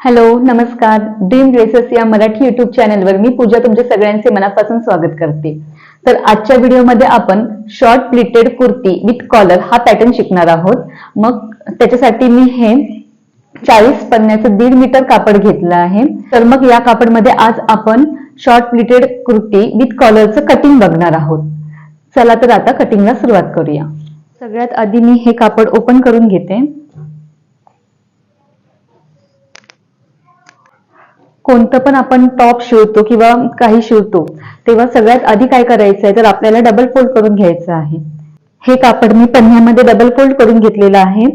Hello नमस्कार. Dream dresses या Marathi YouTube चॅनलवर मी पूजा तुमच्या सगळ्यांचे मनापासून स्वागत करते. तर आजच्या व्हिडिओमध्ये आपण short pleated kurti with collar हा पॅटर्न शिकणार आहोत. मग त्याच्यासाठी मी हे चाळीस पन्न्याचं दीड मीटर कापड घेतलं आहे. तर मग या कापडमध्ये आज आपण शॉर्ट प्लिटेड कुर्ती विथ कॉलरचं कटिंग बघणार आहोत. चला तर आता कटिंगला सुरुवात करूया. सगळ्यात आधी मी हे कापड ओपन करून घेते. कोणतं पण आपण टॉप शिवतो किंवा काही शिवतो तेव्हा सगळ्यात आधी काय करायचं आहे? तर आपल्याला डबल फोल्ड करून घ्यायचं आहे. हे कापड मी पन्ह्यामध्ये डबल फोल्ड करून घेतलेलं आहे.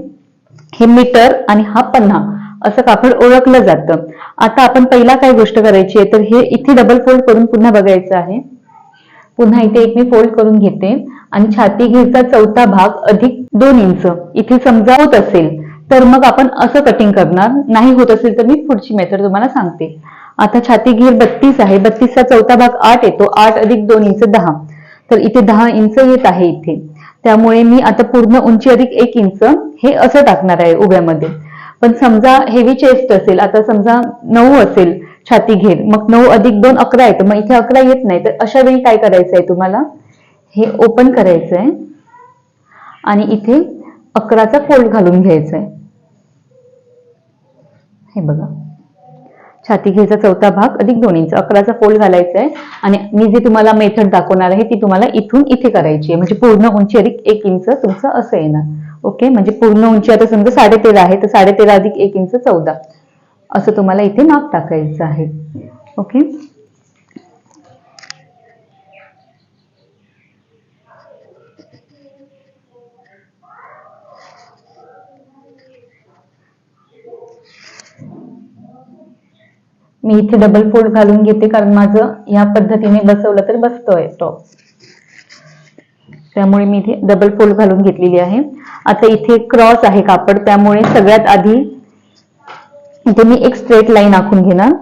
हे मीटर आणि हा पन्हा असं कापड ओळखलं जातं. आता आपण पहिला काय गोष्ट करायची आहे? तर हे इथे डबल फोल्ड करून पुन्हा बघायचं आहे. पुन्हा इथे एक मी फोल्ड करून घेते. आणि छाती घेरचा चौथा भाग अधिक दोन इंच. इथे समजा होत असेल तर मग आपण असं कटिंग करणार. नाही होत असेल तर मी पुढची मेथड तुम्हाला सांगते. आता छाती घेर बत्तीस आहे. बत्तीसचा चौथा भाग आठ येतो आठ अधिक दोन इंच दहा. तर इथे दहा इंच येत आहे इथे. त्यामुळे मी आता पूर्ण उंची अधिक एक इंच हे असं टाकणार आहे उभ्यामध्ये. पण समजा हेवी चेस्ट असेल आता समजा नऊ असेल छाती घेर मग नऊ अधिक दोन अकरा येतं मग इथे अकरा येत नाही. तर अशा वेळी काय करायचं आहे तुम्हाला? हे ओपन करायचं आहे आणि इथे अकराचा फोल्ड घालून घ्यायचा आहे हे बघा. छाती घेचा चौथा भाग अधिक दोन इंच. अकराचा फोल्ड घालायचा आहे आणि मी जी तुम्हाला मेथड दाखवणार आहे ती तुम्हाला इथून इथे करायची आहे. म्हणजे पूर्ण उंची अधिक एक इंच तुमचं असं येणार. ओके म्हणजे पूर्ण उंची आता समजा साडेतेरा आहे तर साडेतेरा अधिक एक इंच चौदा. असं तुम्हाला इथे माप टाकायचं आहे. ओके मी इथे डबल फोल्ड घालून घेते कारण माझं या पद्धतीने बसवलं तर बसतोय टॉप त्यामुळे मी इथे डबल फोल्ड घालून घेतलेली आहे. आता इथे क्रॉस आहे कापड त्यामुळे सगळ्यात आधी इथे मी एक स्ट्रेट लाईन आखून घेणार.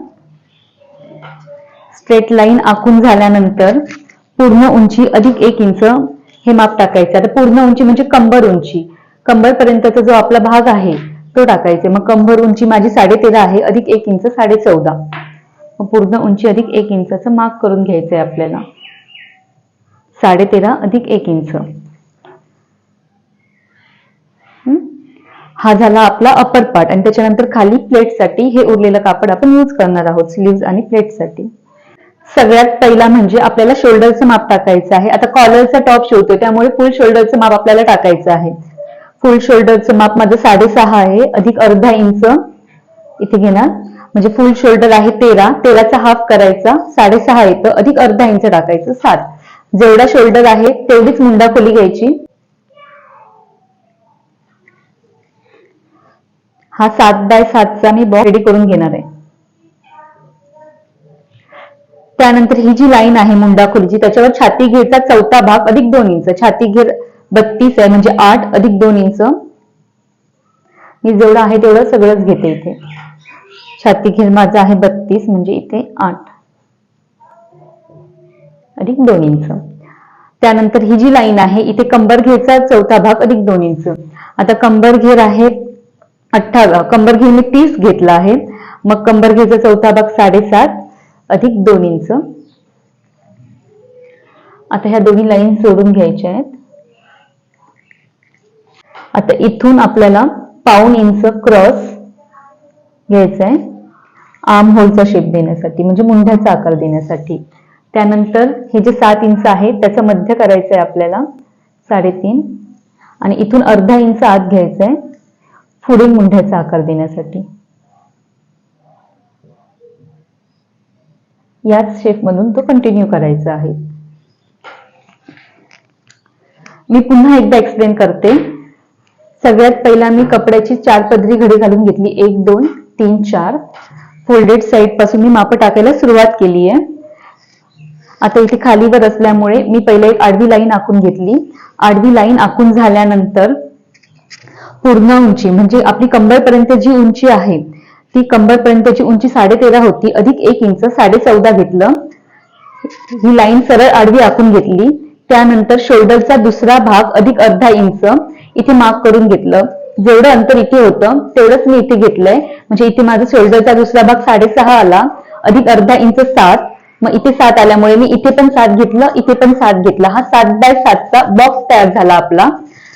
स्ट्रेट लाईन आखून झाल्यानंतर पूर्ण उंची अधिक एक इंच हे माप टाकायचं. आता पूर्ण उंची म्हणजे कंबर उंची. कंबर पर्यंतचा जो आपला भाग आहे तो टाकायचे. मग कंबर उंची माझी साडेतेरा आहे अधिक एक इंच साडे चौदा मग पूर्ण उंची अधिक एक इंचाचं मार्क करून घ्यायचं आहे आपल्याला. साडेतेरा अधिक एक इंच. हा? झाला आपला अपर पार्ट आणि त्याच्यानंतर खाली प्लेटसाठी हे उरलेलं कापड आपण यूज करणार आहोत स्लीव्ज आणि प्लेटसाठी सगळ्यात पहिला म्हणजे आपल्याला शोल्डरचं माप टाकायचं आहे. आता कॉलरचा टॉप शिवतो त्यामुळे फुल शोल्डरचं माप आपल्याला टाकायचं आहे. फुल शोल्डरचं माप माझं साडेसहा आहे अधिक अर्धा इंच. इथे घेणार. म्हणजे फुल शोल्डर आहे तेरा. तेराचा हाफ करायचा साडेसहा येतं. अधिक अर्धा इंच टाकायचं सात. जेवढा शोल्डर आहे तेवढीच मुंडा खोली घ्यायची. हा सात बाय सातचा मी बॉक्स रेडी करून घेणार आहे. त्यानंतर ही जी लाईन आहे मुंडा खोलीची त्याच्यावर छाती घेरचा चौथा भाग अधिक दोन इंच. छाती घेर बत्तीस आहे म्हणजे आठ अधिक दोन इंच. मी जेवढं आहे तेवढं सगळंच घेते इथे. छाती घेर माझं आहे बत्तीस म्हणजे इथे आठ. अधिक दोन इंच. त्यानंतर ही जी लाईन आहे इथे कंबर घेरचा चौथा भाग अधिक दोन इंच. आता कंबर घेर आहे अठ्ठावीस कंबर घेर मी तीस घेतला आहे. मग कंबर घेरचा चौथा भाग साडेसात अधिक दोन इंच. आता ह्या दोन्ही लाईन सोडून घ्यायच्या आहेत. आता इथून आपल्याला पाऊन इंच क्रॉस घ्यायचा आहे आर्म होलचा शेप देण्यासाठी म्हणजे मुंढ्याचा आकार देण्यासाठी. त्यानंतर हे जे सात इंच आहे त्याचं मध्य करायचं आहे आपल्याला साडेतीन. आणि इथून अर्धा इंच आत घ्यायचं आहे पुढील मुंढ्याचा आकार देण्यासाठी. याच शेपमधून तो कंटिन्यू करायचा आहे. मी पुन्हा एकदा एक्सप्लेन करते. सगळ्यात पहिला मी कपड्याची चार पदरी घडी घालून घेतली. एक दोन तीन चार. फोल्डेड साईडपासून मी माप टाकायला सुरुवात केली आहे. आता इथे खालीवर असल्यामुळे मी पहिले एक आडवी लाईन आखून घेतली. आडवी लाईन आखून झाल्यानंतर पूर्ण उंची म्हणजे आपली कंबरपर्यंत जी उंची आहे ती कंबरपर्यंतची उंची साडेतेरा होती. अधिक एक इंच साडे चौदा घेतलं. ही लाईन सरळ आडवी आखून घेतली. त्यानंतर शोल्डरचा दुसरा भाग अधिक अर्धा इंच इथे मार्क करून घेतलं. जेवढं अंतर इथे होतं तेवढंच मी इथे घेतलंय. म्हणजे इथे माझा शोल्डरचा दुसरा भाग साडेसहा आला. अधिक अर्धा इंच सात. मग इथे सात आल्यामुळे मी इथे पण सात घेतलं इथे पण सात घेतला. हा सात बाय सातचा बॉक्स तयार झाला आपला.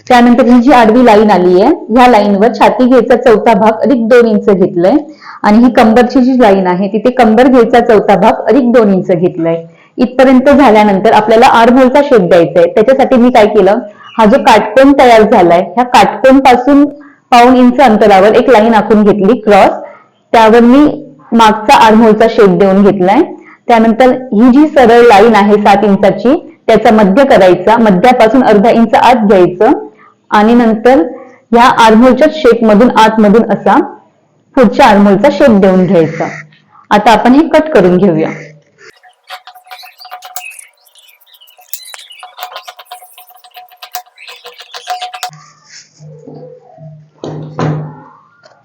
त्यानंतर ही जी आडवी लाईन आली आहे ह्या लाईनवर छाती घेचा चौथा भाग अधिक दोन इंच घेतलंय. आणि ही कंबरची जी लाईन आहे तिथे कंबर घेचा चौथा भाग अधिक दोन इंच घेतलाय. इथपर्यंत झाल्यानंतर आपल्याला आर्महोलचा शेप द्यायचा आहे त्याच्यासाठी मी काय केलं? हा जो काटकोन तयार झालाय ह्या काटकोनपासून पाऊन इंच अंतरावर एक लाईन आखून घेतली क्रॉस. त्यावर मी मागचा आर्मोलचा शेप देऊन घेतलाय. त्यानंतर ही जी सरळ लाईन आहे सात इंचाची त्याचा मध्य करायचा मध्यापासून अर्धा इंच आत घ्यायचं. आणि नंतर ह्या आर्मोलच्या शेप मधून आतमधून असा पुढच्या आर्मोलचा शेप देऊन घ्यायचा. आता आपण हे कट करून घेऊया.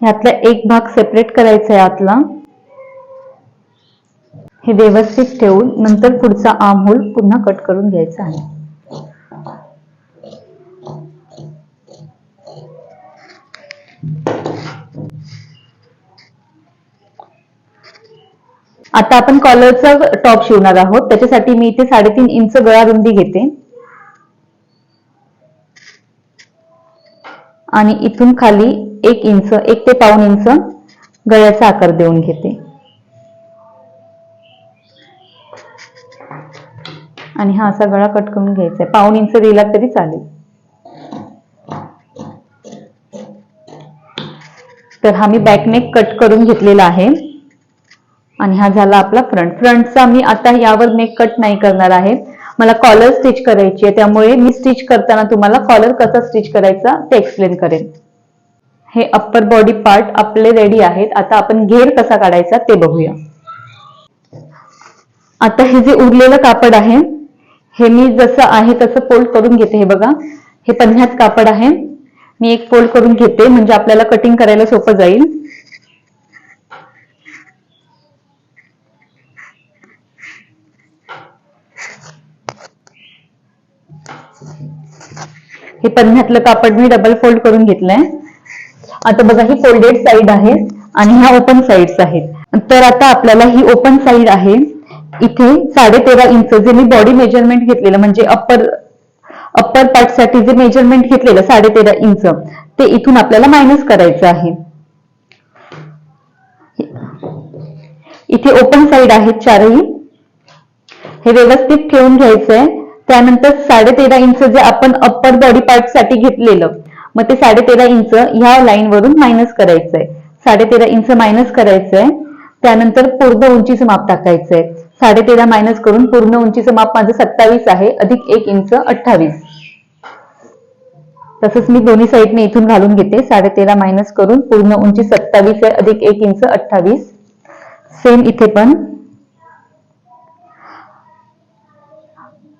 ह्यातला एक भाग सेपरेट करायचा आहे आतला. हे व्यवस्थित ठेवून नंतर पुढचा आर्म होल पुन्हा कट करून घ्यायचा आहे. आता आपण कॉलरचा टॉप शिवणार आहोत. त्याच्यासाठी मी इथे साडेतीन इंच गळा रुंदी घेते. आणि इथून खाली एक इंच एक ते पाऊन इंच गळ्याचा आकार देऊन घेते. आणि हा असा गळा कट करून घ्यायचा आहे. पाऊन इंच दिला तरी चालेल. तर हा मी बॅकनेक कट करून घेतलेला आहे. आणि हा झाला आपला फ्रंट फ्रंटचा मी आता यावर नेक कट नाही करणार आहे. मला कॉलर स्टिच करायची आहे. त्यामुळे मी स्टिच करताना तुम्हाला कॉलर कसा स्टिच करायचा ते एक्सप्लेन करेन. हे अप्पर बॉडी पार्ट आपले रेडी आहेत. आता आपण घेर कसा काढायचा ते बघूया. आता हे जे उरलेलं कापड आहे हे मी जसं आहे तसं फोल्ड करून घेते हे बघा. हे पन्ह्यात कापड आहे. मी एक फोल्ड करून घेते म्हणजे आपल्याला कटिंग करायला सोपं जाईल. हे पन्ह्यातलं कापड मी डबल फोल्ड करून घेतलंय. आता बघा ही फोल्डेड साईड आहे आणि ह्या ओपन साईड्स आहेत. तर आता आपल्याला ही ओपन साईड आहे. इथे साडे तेरा इंच जे मी बॉडी मेजरमेंट घेतलेलं म्हणजे अप्पर अप्पर पार्टसाठी जे मेजरमेंट घेतलेलं साडे तेरा इंच ते इथून आपल्याला मायनस करायचं आहे. इथे ओपन साईड आहेत चारही. हे व्यवस्थित ठेवून घ्यायचंय. त्यानंतर साडे तेरा इंच जे आपण अप्पर बॉडी पार्टसाठी घेतलेलं मग ते साडे तेरा इंच ह्या लाईन वरून मायनस करायचंय. साडे तेरा इंच मायनस करायचंय. त्यानंतर पूर्ण उंचीचं माप टाकायचंय. साडे तेरा मायनस करून पूर्ण उंचीचं माप माझं सत्तावीस आहे. अधिक एक इंच अठ्ठावीस. तसंच मी दोन्ही साईडने इथून घालून घेते. साडे तेरा मायनस करून पूर्ण उंची सत्तावीस आहे. अधिक एक इंच अठ्ठावीस. सेम इथे पण.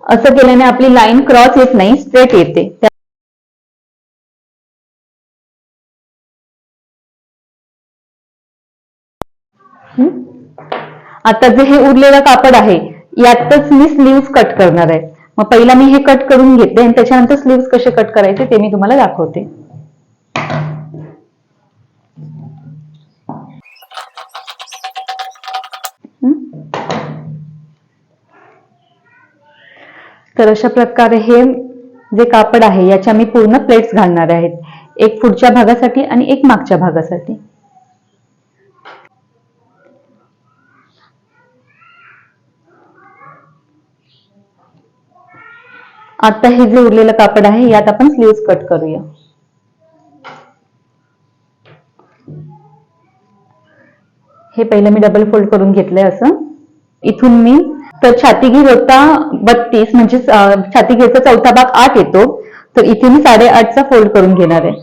असं केल्याने आपली लाईन क्रॉस येत नाही. स्ट्रेट येते. आता जे हे उरलेलं कापड आहे यातच मी स्लीव्स कट करणार आहे. मग पहिला मी हे कट करून घेते आणि त्याच्यानंतर स्लीव्स कसे कट करायचे ते मी तुम्हाला दाखवते. तर अशा प्रकारे हे जे कापड आहे याच्या मी पूर्ण प्लेट्स घालणार आहेत. एक पुढच्या भागासाठी आणि एक मागच्या भागासाठी. आता हे जे उरलेलं कापड आहे यात आपण स्लीव्ह कट करूया. हे पहिलं मी डबल फोल्ड करून घेतलंय असं. इथून मी तर छाती घेर होता बत्तीस म्हणजे छाती घेरचा चौथा भाग आठ येतो. तर इथे मी साडेआठचा फोल्ड करून घेणार आहे.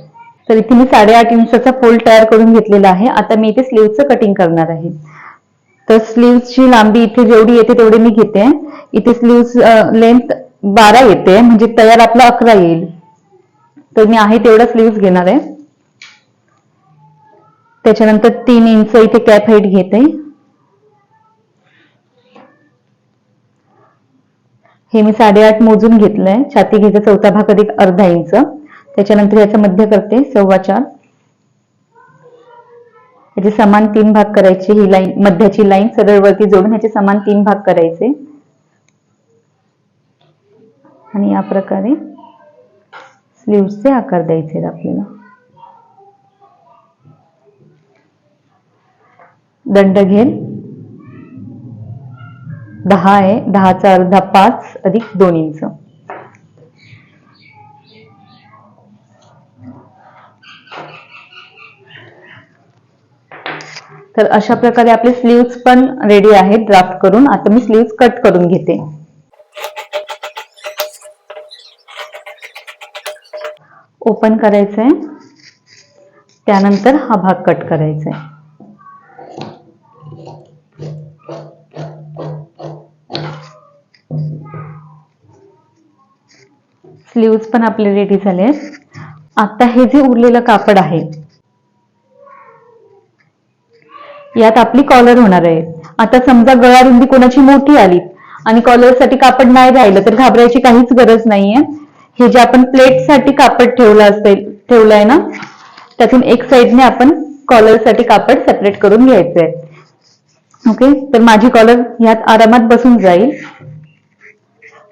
तर इथे मी साडेआठ इंचाचा फोल्ड तयार करून घेतलेला आहे. आता मी इथे स्लीव्हचं कटिंग करणार आहे. तर स्लीव्हची लांबी इथे जेवढी येते तेवढी मी घेते. इथे स्लीव्स लेंथ बारा येते म्हणजे तयार आपला अकरा येईल. तर मी आहे तेवढा स्लीव्ह घेणार आहे. त्याच्यानंतर तीन इंच इथे कॅप हाईट घेते. हे मी साडेआठ मोजून घेतलंय. छाती घेते चौथा भाग अधिक अर्धा इंच त्याच्यानंतर याचं मध्य करते सव्वा चार. याचे समान तीन भाग करायचे ही लाईन मध्याची लाईन सरळ वरती जोडून ह्याचे समान तीन भाग करायचे. आणि या प्रकारे स्लीव्सचे आकार द्यायचे आहेत आपल्याला. दंड घेर दहा आहे दहाचा अर्धा पाच अधिक दोन इंच. तर अशा प्रकारे आपले स्लीव्स पण रेडी आहेत ड्राफ्ट करून. आता मी स्लीव्स कट करून घेते. ओपन करायचंय. त्यानंतर हा भाग कट करायचा आहे स्लीव्ज पण आपले रेडी झाले आहेत. आता हे जे उरलेलं कापड आहे यात आपली कॉलर होणार आहे. आता समजा गळा रुंदी कोणाची मोठी आली आणि कॉलरसाठी कापड नाही राहिलं तर घाबरायची काहीच गरज नाहीये. हे जे आपण प्लेटसाठी कापड ठेवलं असेल ठेवलं आहे ना त्यातून एक साइडने आपण कॉलरसाठी कापड सेपरेट करून घ्यायचंय. ओके तर माझी कॉलर ह्यात आरामात बसून जाईल.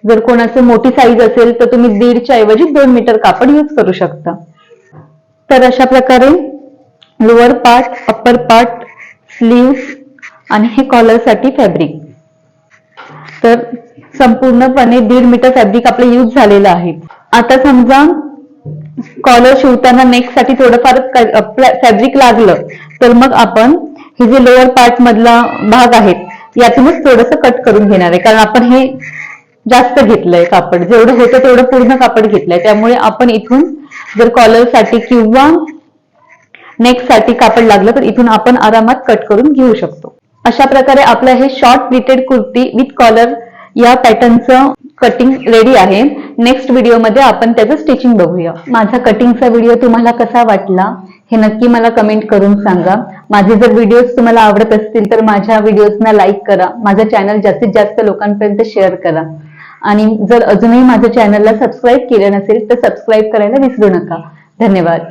जर कोणाचं मोठी साईज असेल तर तुम्ही दीडच्या ऐवजी दोन मीटर कापड यूज करू शकता. तर अशा प्रकारे lower part upper part sleeve आणि हे कॉलरसाठी फॅब्रिक तर संपूर्णपणे दीड मीटर फॅब्रिक आपलं यूज झालेलं आहे. आता समजा कॉलर शिवताना नेकसाठी थोडंफार फॅब्रिक लागलं तर मग आपण हे जे लोअर पार्ट मधला भाग आहेत यातूनच थोडस कट करून घेणार आहे. कारण आपण हे जास्त घेतलंय कापड. जेवढं होतं तेवढं पूर्ण कापड घेतलंय. त्यामुळे आपण इथून जर कॉलरसाठी किंवा नेकसाठी कापड लागलं तर इथून आपण आरामात कट करून घेऊ शकतो. अशा प्रकारे आपलं हे short pleated kurti with collar या पॅटर्नचं कटिंग रेडी आहे. नेक्स्ट व्हिडिओमध्ये आपण त्याचं स्टिचिंग बघूया. माझा कटिंगचा व्हिडिओ तुम्हाला कसा वाटला हे नक्की मला कमेंट करून सांगा. माझे जर व्हिडिओज तुम्हाला आवडत असतील तर माझ्या व्हिडिओजना लाईक करा. माझं चॅनल जास्तीत जास्त लोकांपर्यंत शेअर करा. आणि जर अजूनही माझ्या चॅनलला सबस्क्राईब केलं नसेल तर सबस्क्राईब करायला विसरू नका. धन्यवाद.